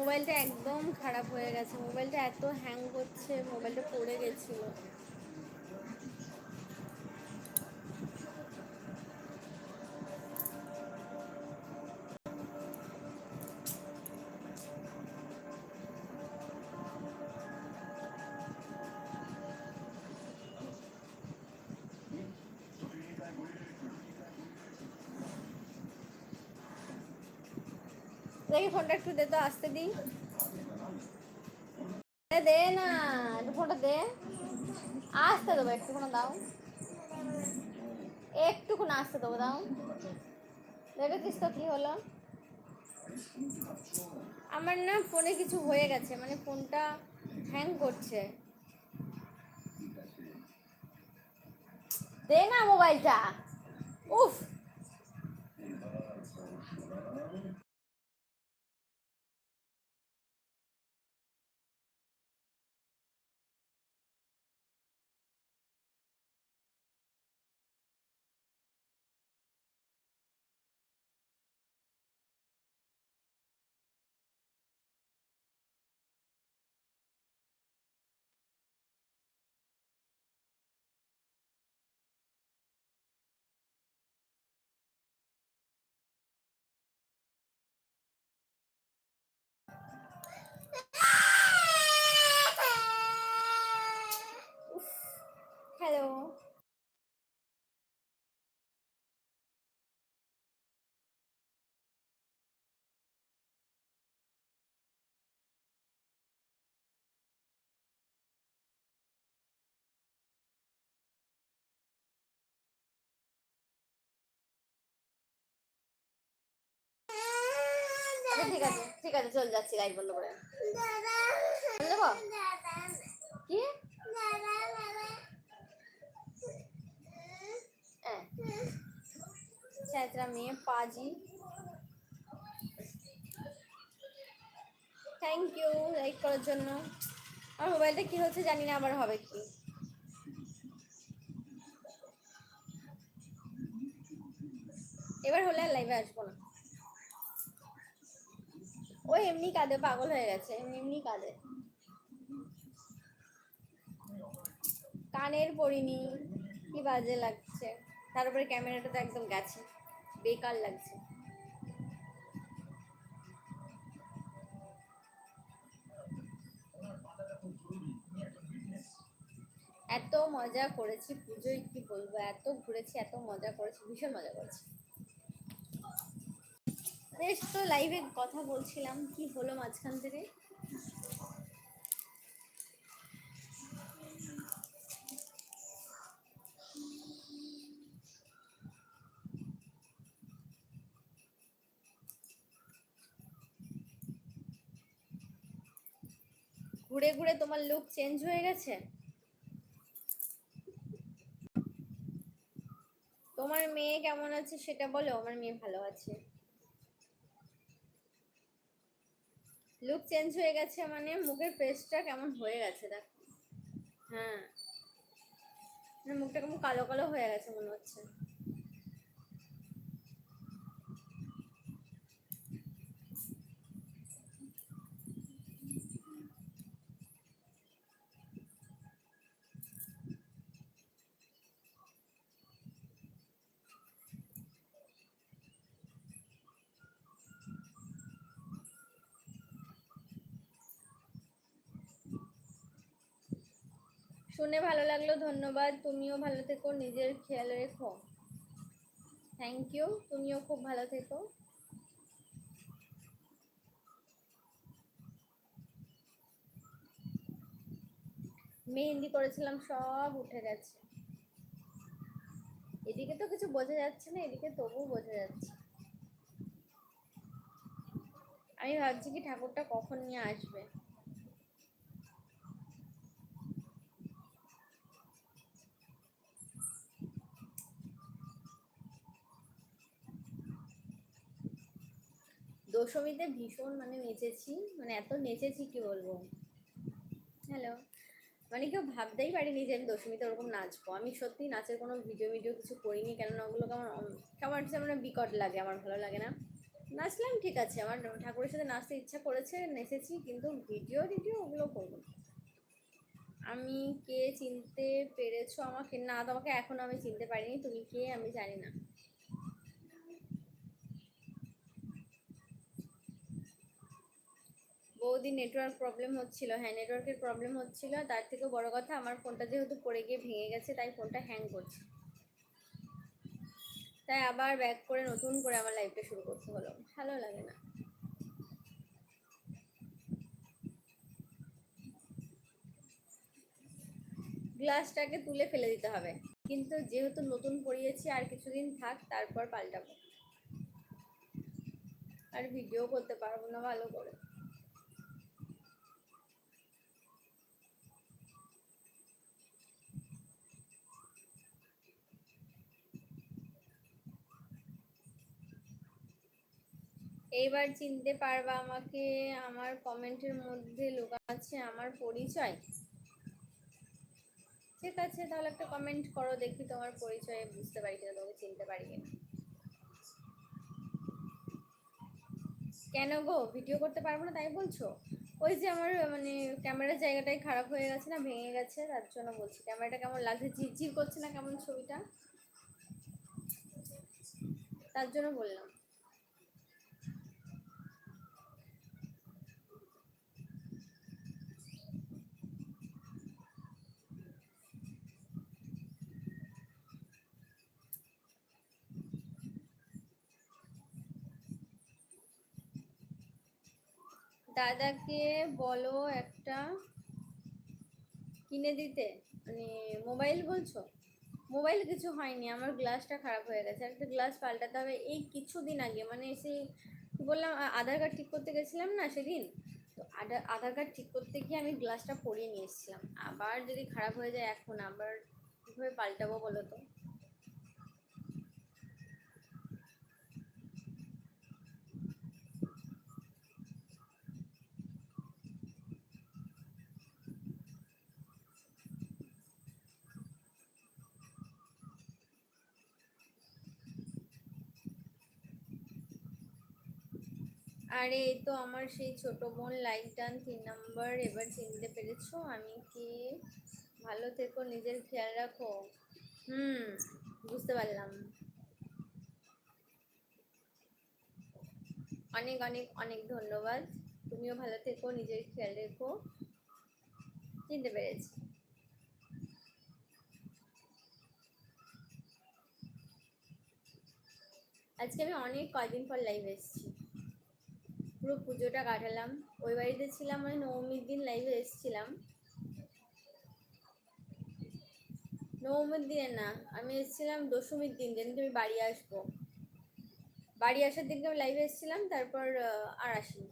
মোবাইলটা একদম খারাপ হয়ে গেছে মোবাইলটা এত হ্যাং করছে মোবাইলটা পড়ে গেছিল। দেখি ফোনটা একটু দে তো, আসতে দিই। দে না, একটু ফোনটা দে। আসতে দেবো, একটুখানি দাও। একটুখানি আসতে দেবো, দাও। দেখেছিস তো কি হলো? আমার না ফোনে কিছু হয়ে গেছে মানে ফোনটা হ্যাং করছে। দে না মোবাইলটা। উফ! No! ঠিক আছে ঠিক আছে চল যাচ্ছি গাইড বন্ধ করে। যাব কি? ছেঁচড়া মেয়ে পাজি। থ্যাংক ইউ লাইক করার জন্য। আমার মোবাইলটা কি হচ্ছে জানি না আবার হবে কি। এবার হলে আর লাইভে আসব না। ও এমনি কাঁদে, পাগল হয়ে গেছে, এমনি এমনি কাঁদে। কানের পরিনি, কি বাজে লাগছে। তারপরে ক্যামেরাটা তো একদম গেছে, বেকার লাগছে। এত মজা করেছি পুজোয়, কি বলব? এত ঘুরেছি, এত মজা করেছি, ভীষণ মজা করেছি। বেশ তো লাইভে কথা বলছিলাম, কি হলো মাঝখান থেকে? ঘুরে ঘুরে তোমার লুক চেঞ্জ হয়ে গেছে? তোমার মেয়ে কেমন আছে সেটা বলো, আমার মেয়ে ভালো আছে। লুক চেঞ্জ হয়ে গেছে মানে মুখের ফেসটা কেমন হয়ে গেছে দেখ। হ্যাঁ। মানে মুখটা কেমন কালো কালো হয়ে গেছে মনে হচ্ছে। শুনে ভালো লাগল, ধন্যবাদ। তুমিও ভালো থেকো, নিজের খেয়াল রেখো। থ্যাংক ইউ তুমিও খুব ভালো থেকো। মেহেন্দি করেছিলাম, সব উঠে গেছে। এদিকে তো কিছু বোঝা যাচ্ছে না, এদিকে তবুও বোঝা যাচ্ছে। আমি ভাবছি কি ঠাকুরটা কখন নিয়ে আসবে? দশমীতে ভীষণ মানে নেচেছি মানে এত নেচেছি কি বলব? হ্যালো মানে কেউ ভাবতেই পারিনি যে আমি দশমীতে ওরকম নাচবো। আমি সত্যি নাচের কোনো ভিডিও ভিডিও কিছু করিনি কেননা ওগুলো কেমন কেমন মানে বিকট লাগে, আমার ভালো লাগে না। নাচলাম ঠিক আছে, আমার ঠাকুরের সাথে নাচতে ইচ্ছা করেছে, নেচেছি, কিন্তু ভিডিও টিডিও ওগুলো করব আমি কে চিনতে পেরেছ আমাকে? না, তোমাকে এখনও আমি চিনতে পারিনি, তুমি কে আমি জানি না। বৌদি নেটওয়ার্ক প্রবলেম হচ্ছিল। হ্যাঁ নেটওয়ার্কের প্রবলেম হচ্ছিল। তার থেকেও বড় কথা, আমার ফোনটা যেহেতু পড়ে গিয়ে ভেঙে গেছে, তাই ফোনটা হ্যাং করছে। তাই আবার ব্যাক করে নতুন করে আমার লাইফটা শুরু করতে হলো। ভালো লাগে না। গ্লাসটাকে তুলে ফেলে দিতে হবে। কিন্তু যেহেতু নতুন পরিয়েছি আর কিছুদিন থাক, তারপর পাল্টাবো। আর ভিডিও করতে পারব না ভালো করে। এইবার চিনতে পারবা আমাকে, আমার কমেন্টের মধ্যে লোক আছে আমার পরিচয়। ঠিক আছে, তাহলে একটা কমেন্ট করো, দেখি তোমার পরিচয়, বুঝতে পারি কিনা, তোমাকে চিনতে পারি কিনা। কেন গো? ভিডিও করতে পারব না, তাই বলছো? ওই যে আমার মানে ক্যামেরার জায়গাটাই খারাপ হয়ে গেছে না, ভেঙে গেছে, তার জন্য বলছি। ক্যামেরাটা কেমন লাগছে? ঝিরঝির করছে না, কেমন ছবিটা? তার জন্য বললাম। দাদাকে বলো একটা কিনে দিতে। মানে মোবাইল বলছো? মোবাইল কিছু হয়নি, আমার গ্লাসটা খারাপ হয়ে গেছে। একটা গ্লাস পাল্টাতে হবে, এই কিছুদিন আগে। মানে সেই বললাম আধার কার্ড ঠিক করতে গেছিলাম না সেদিন? তো আধার আধার কার্ড ঠিক করতে গিয়ে আমি গ্লাসটা পরিয়ে নিয়ে এসেছিলাম। আবার যদি খারাপ হয়ে যায় এখন, আবার কীভাবে পাল্টাবো বলো তো? আরে, এই তো আমার সেই ছোট বোন লাইক ডান তিন নম্বর, এবার চিনতে পেরেছ? আমি কি ভালো থেকো, নিজের খেয়াল রাখো? হুম, বুঝতে পারলাম। অনেক অনেক অনেক ধন্যবাদ। তুমিও ভালো থেকো, নিজের খেয়াল রেখো। চিনতে পেরেছি। আজকে আমি অনেক কয়দিন পর লাইভ এসেছি। পুরো পুজোটা কাটালাম। ওই বাড়িতে ছিলাম মানে নবমীর দিন লাইভে এসেছিলাম। নবমীর দিনে না, আমি এসেছিলাম দশমীর দিন, যেদিন আমি বাড়ি আসব। বাড়ি আসার দিনকে আমি লাইভে এসেছিলাম, তারপর আর আসিনি।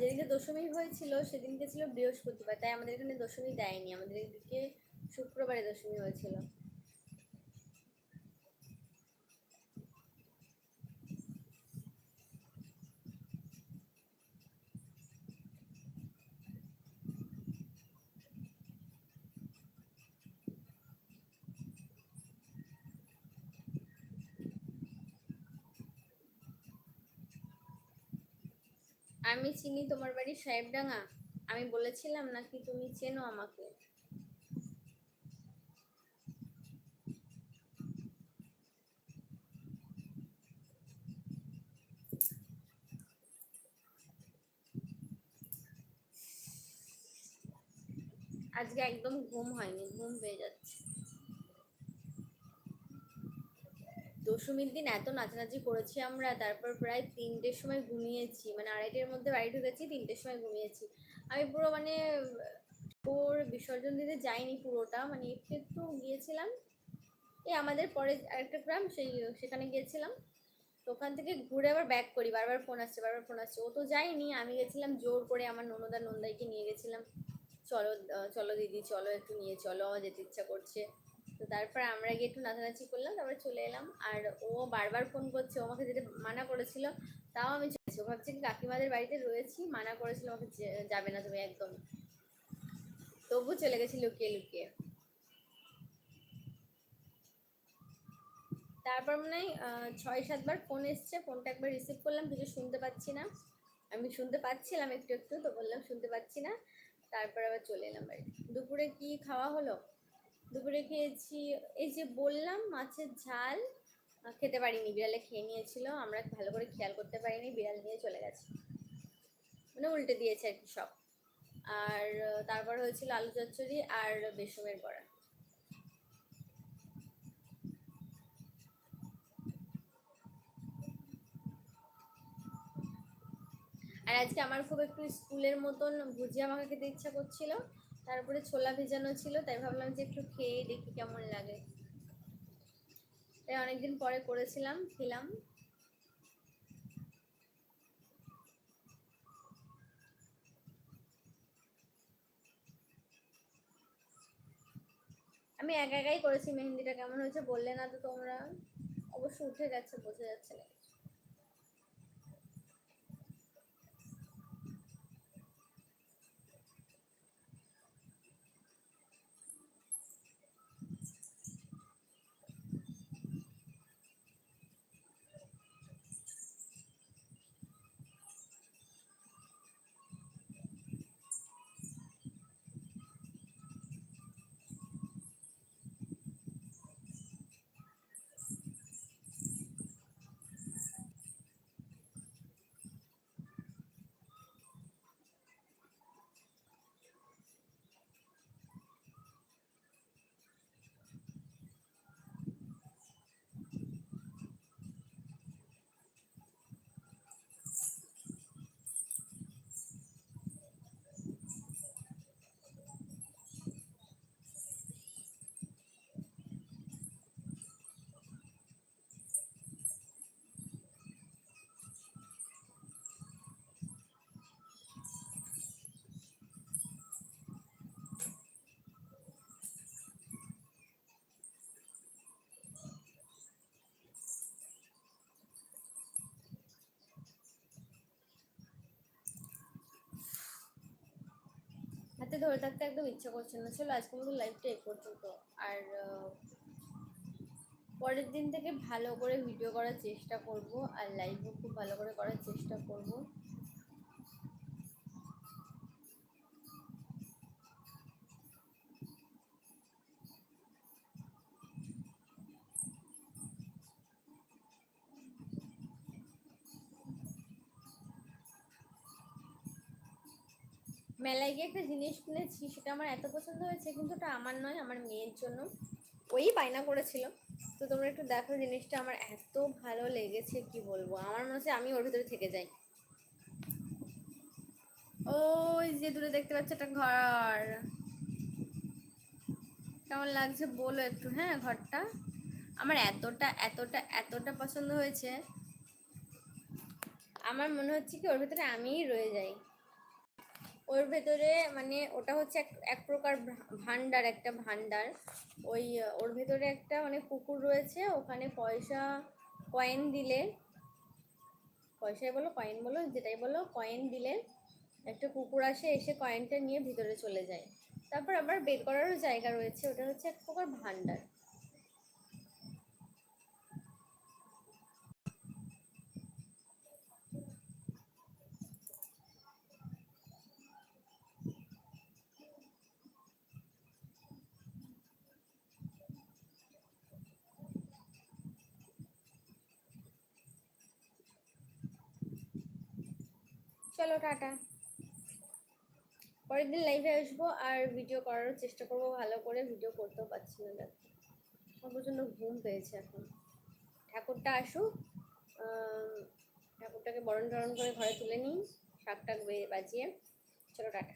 যেদিনকে দশমী হয়েছিল, সেদিনকে ছিল বৃহস্পতিবার, তাই আমাদের এখানে দশমী দেয়নি। আমাদের এদিকে শুক্রবারে দশমী হয়েছিল। আমি চিনি তোমার বাড়ি সাহেবডাঙ্গা। আমি বলেছিলাম নাকি তুমি চেনো আমাকে? আজকে একদম ঘুম হয়নি, ঘুম পেয়ে যাচ্ছে। দশমীর দিন এত নাচানাচি করেছি আমরা, তারপর প্রায় তিনটের সময় ঘুমিয়েছি মানে আড়াইটের মধ্যে বাড়ি ঢুকেছি, তিনটের সময় ঘুমিয়েছি। আমি পুরো মানে ওর বিসর্জন দিতে যাইনি পুরোটা মানে একটু একটু গিয়েছিলাম। এই আমাদের পরে আরেকটা গ্রাম, সেই সেখানে গিয়েছিলাম। তো ওখান থেকে ঘুরে আবার ব্যাক করি, বারবার ফোন আসছে, বারবার ফোন আসছে। ও তো যায়নি, আমি গেছিলাম জোর করে আমার ননদা নন্দাইকে নিয়ে গেছিলাম। চলো চলো দিদি, চলো একটু নিয়ে, চলো, আমার যেতে ইচ্ছা করছে। তো তারপর আমরা গিয়ে একটু নাচানাচি করলাম, তারপরে চলে এলাম। আর ও বারবার ফোন করছে আমাকে যেতে মানা করেছিল, তাও আমি চলেছি ও ভাবছি কাকিমাদের বাড়িতে রয়েছি, মানা করেছিল আমাকে যাবে না তুমি একদম। তবু চলে গেছি লুকিয়ে লুকিয়ে। তারপর মনে হয় ছয় সাতবার ফোন এসছে, ফোনটা একবার রিসিভ করলাম, কিছু শুনতে পাচ্ছি না। আমি শুনতে পাচ্ছিলাম একটু একটু, তো বললাম শুনতে পাচ্ছি না। তারপর আবার চলে এলাম বাড়ি দুপুরে কি খাওয়া হলো? দুপুরে খেয়েছি, এই যে বললাম মাছের ঝাল খেতে পারিনি, বিড়ালে খেয়ে নিয়েছিল, আমরা ভালো করে খেয়াল করতে পারিনি, বিড়াল নিয়ে চলে গেছে। মানে উল্টে দিয়েছে আর কি সব। আর তারপর হয়েছিল আলু চচ্চড়ি আর বেসমের বড়া। আর আজকে আমার খুব একটু স্কুলের মতন ভুজিয়া মাখা খেতে ইচ্ছা করছিল। তারপরে ছোলা ভেজানো ছিল, তাই ভাবলাম যে একটু খেয়ে দেখি কেমন লাগে। তাই অনেকদিন পরে করেছিলাম, খেলাম। আমি একা একাই করেছি মেহেন্দিটা, কেমন হয়েছে বললে না তো তোমরা। অবশ্য উঠে গেছে, বোঝা যাচ্ছে না। হাতে ধরে থাকতে একদম ইচ্ছা করছে না। চলো, আজকে মতো লাইভটা এ পর্যন্ত। আর পরের দিন থেকে ভালো করে ভিডিও করার চেষ্টা করব, আর লাইভও খুব ভালো করে করার চেষ্টা করব। মেলায় গিয়ে একটা জিনিস কিনেছি, সেটা আমার এত পছন্দ হয়েছে, কিন্তু ওটা আমার নয়, আমার মেয়ের জন্য। ওই বায়না করেছিল। তো তোমরা একটু দেখো জিনিসটা, আমার এত ভালো লেগেছে, কি বলব? আমার মনে হচ্ছে আমি ওর ভিতরে থেকে যাই। ওই যে দূরে দেখতে পাচ্ছ একটা ঘর। কেমন লাগছে বলো একটু হ্যাঁ ঘরটা? আমার এতটা এতটা এতটা পছন্দ হয়েছে। আমার মনে হচ্ছে কি ওর ভিতরে আমিই রয়ে যাই। ওর ভেতরে মানে ওটা হচ্ছে এক এক প্রকার ভান্ডার, একটা ভান্ডার। ওই, ওর ভেতরে একটা মানে পুকুর রয়েছে, ওখানে পয়সা কয়েন দিলে, পয়সাই বলো কয়েন বলো, যেটাই বলো কয়েন দিলে একটা কুকুর আসে, এসে কয়েনটা নিয়ে ভিতরে চলে যায়। তারপর আবার বের করারও জায়গা রয়েছে, ওটা হচ্ছে এক প্রকার ভান্ডার। চলো, টাটা। পরের দিন লাইভে আসব আর ভিডিও করার চেষ্টা করব, ভালো করে ভিডিও করতেও পারছি না দেখো আমার প্রচণ্ড ঘুম পেয়েছে এখন। ঠাকুরটা আসুক ঠাকুরটাকে বরণ টরণ করে ঘরে তুলে নিই। শাক টাক বাজিয়ে, চলো, টাটা।